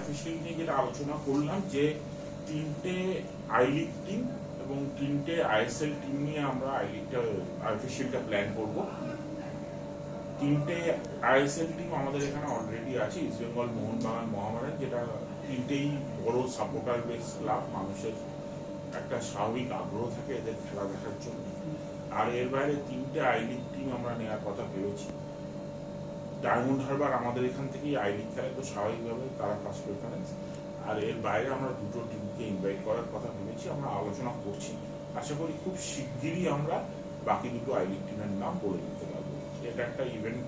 আইএফএসএল নিয়ে যেটা আলোচনা করলাম যে তিনটে টিম এবং তিনটে আইএসএল টিম নিয়ে আমরা প্ল্যান করব। তিনটে আইএসএল টিম আমাদের এখানে অলরেডি আছে ইস্ট বেঙ্গল মোহনবাগান মহামারান যেটা তিনটেই বড় সাপোর্টার বেস ক্লাব মানুষের একটা স্বাভাবিক আগ্রহ থাকে এদের খেলা দেখার জন্য। আর এর বাইরে তিনটে আই টিম আমরা নেওয়ার কথা ভেবেছি। ডায়মন্ড হারবার আমাদের এখান থেকেই আই লিগ খেলে তো স্বাভাবিকভাবে তারা ফার্স্ট প্রেফারেন্স আর এর বাইরে আমরা দুটো টিমকে ইনভাইট করার কথা ভেবেছি, আমরা আলোচনা করছি। আশা করি খুব শিগগিরই আমরা বাকি দুটো আই লিগ টিমের নাম বলে দিতে পারব। এটা একটা ইভেন্ট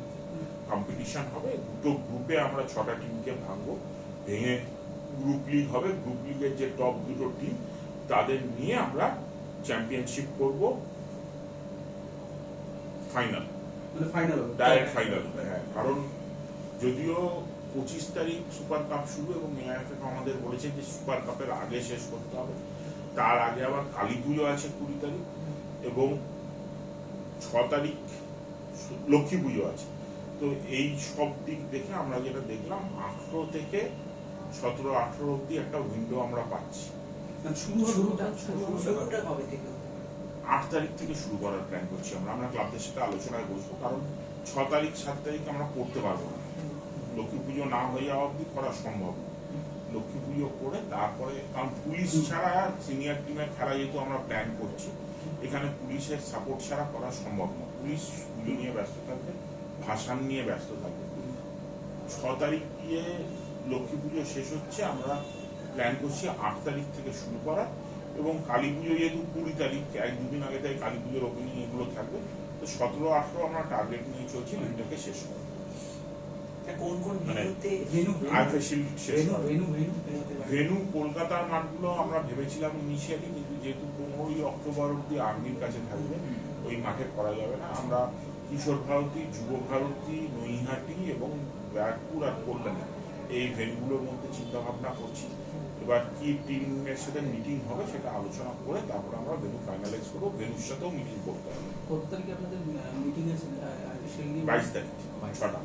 কম্পিটিশন হবে, দুটো গ্রুপে আমরা ছটা টিমকে ভাঙবো, ভেঙে গ্রুপ লিগ হবে গ্রুপ লিগের যে টপ দুটো টিম তাদের নিয়ে আমরা চ্যাম্পিয়নশিপ করব। ফাইনাল মানে ফাইনাল ডাইরেক্ট ফাইনাল হ্যাঁ। কারণ যদিও পঁচিশ তারিখ সুপার কাপ শুরু এবং এআইএফএফ আমাদের বলেছে যে সুপার কাপের আগে শেষ করতে হবে। তার আগে আবার কালী পুজো আছে কুড়ি তারিখ এবং ছ তারিখ লক্ষ্মী পুজো আছে। তো এই সব দিক দেখে আমরা যেটা দেখলাম আঠেরো থেকে সতেরো আঠেরো অব্দি একটা উইন্ডো আমরা পাচ্ছি। মানে শুরু শুরুটা শুরুটা কবে থেকে। আট তারিখ থেকে শুরু করার প্ল্যান করছি আমরা। আমরা ক্লাবদের সাথে আলোচনায় বসবো, কারণ ছ তারিখ, সাত তারিখ আমরা করতে পারব না। লক্ষ্মী পুজো না হয়ে যাওয়া অব্দি করা সম্ভব লক্ষ্মী পুজো করে তারপরে, কারণ পুলিশ ছাড়া সিনিয়র টিমের খেলা যেহেতু আমরা প্ল্যান করছি, এখানে পুলিশের সাপোর্ট ছাড়া করা সম্ভব না। পুলিশ পুজো নিয়ে ব্যস্ত থাকবে, ভাসান নিয়ে ব্যস্ত থাকবে। ছ তারিখ গিয়ে লক্ষ্মী পুজো শেষ হচ্ছে, আমরা প্ল্যান করছি আট তারিখ থেকে শুরু করা এবং কালী পুজো যেহেতু কুড়ি তারিখ এক দুদিন আগে থেকে কালী পুজোর ওপেনিং এগুলো থাকবে। তো সতেরো আঠেরো আমরা টার্গেট নিয়ে চলছি লিগটাকে শেষ করা কোন কোন মানে ভেনু কলকাতার মাঠগুলো আমরা ভেবেছিলাম ইনিশিয়ালি কিন্তু যেহেতু পনেরোই অক্টোবর অব্দি আর্মির কাছে থাকবে ওই মাঠে করা যাবে না। আমরা কিশোর ভারতী যুব ভারতী নৈহাটি এবং ব্যারাকপুর আর কল্যাণী। এই ভেনগুলোর মধ্যে চিন্তা ভাবনা করছি। এবার কি টিমের সাথে মিটিং হবে সেটা আলোচনা করে তারপর আমরা ভেনু ফাইনালাইজ করব ভেনুর সাথেও মিটিং করতে হবে। কত তারিখে আপনাদের মিটিং আছে? বাইশ তারিখ ছটা।